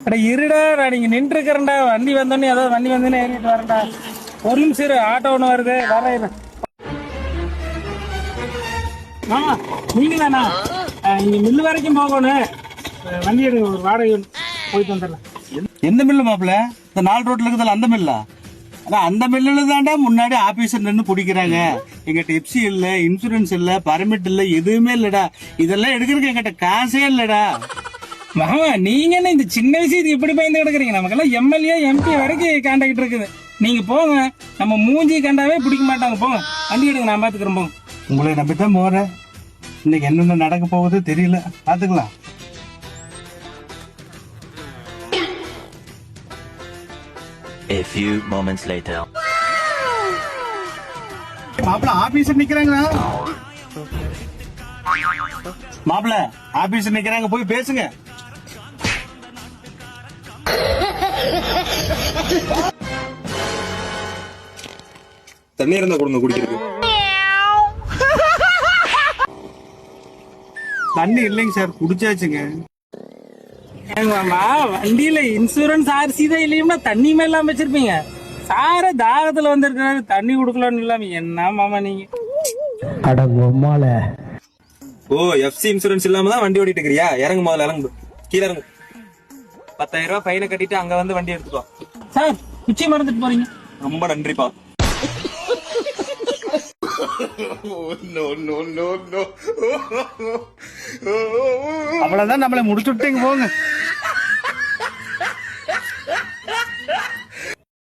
அட இருடா நான் நீங்க நின்று இருக்கிறேன்டா வண்டி வந்தோடனே ஏதாவது வண்டி வந்தோடனே ஏறிட்டு வரேன்டா. ஒரு நிமிஷம் இரு ஆட்டோ ஒன்று வருது. வரேன் ஆமா நீங்க தானா இங்க மில்லு வரைக்கும் போகணும். வண்டி எடுங்க ஒரு வாடகை போயிட்டு வந்துடலாம். எந்த மில்லு மாப்பிள இந்த நாலு ரோட்ல இருக்குதுல்ல அந்த மில்லா? ஆனா அந்த மில்லுல தாண்டா முன்னாடி ஆபீசர் நின்று பிடிக்கிறாங்க. எங்கிட்ட எப்சி இல்ல இன்சூரன்ஸ் இல்ல பர்மிட் இல்ல எதுவுமே இல்லடா. இதெல்லாம் எடுக்கிறதுக்கு எங்கிட்ட காசே இல்லடா. மாமா நீங்க என்ன இந்த சின்ன விஷயத்துக்கு இப்படி பயந்து கிடக்குறீங்க? நமக்கெல்லாம் எம்எல்ஏ எம்பி வரைக்கும் கான்டாக்ட் இருக்குது. நீங்க போங்க. நம்ம மூஞ்சி கண்டாவே பிடிக்க மாட்டாங்க. போங்க. வண்டி எடுங்க. நான் பாத்துக்கிறேன். போங்க. உங்களை நம்பித்தான் போறேன். இன்னைக்கு என்னென்ன நடக்க போகுது தெரியல. பாத்துக்கலாம். A few moments later. மாப்பிள ஆபீசர் நிக்கிறாங்களா மாப்பிள ஆபீசர் நிக்கிறாங்க போய் பேசுங்க. தண்ணி இருந்தா கொடுங்க குடிக்கிறதுக்கு. தண்ணி இல்லைங்க சார். குடிச்சாச்சுங்க. ஏங்க மாமா வண்டியில இன்சூரன்ஸ் ஆர்சி தான் இல்லையும்னா தண்ணி மேல இல்லாம வச்சிருப்பீங்க. சார தாகத்துல வந்திருக்காரு தண்ணி கொடுக்கலாம்னு இல்லாம என்ன மாமா நீங்க? ஓ எஃப்சி இன்சூரன்ஸ் இல்லாம தான் வண்டி ஓட்டிட்டு இருக்கிறியா இறங்கு முதல்ல இறங்கு. கீழே இறங்கு. பத்தாயிரம் ரூபாய் ஃபைனை கட்டிட்டு அங்க வந்து வண்டி எடுத்துக்கோ சார் குச்சி மறந்துட்டு போறீங்க. ரொம்ப நன்றிப்பா. அவ்வளவுதான் நம்மளை முடிச்சு விட்டீங்க போங்க.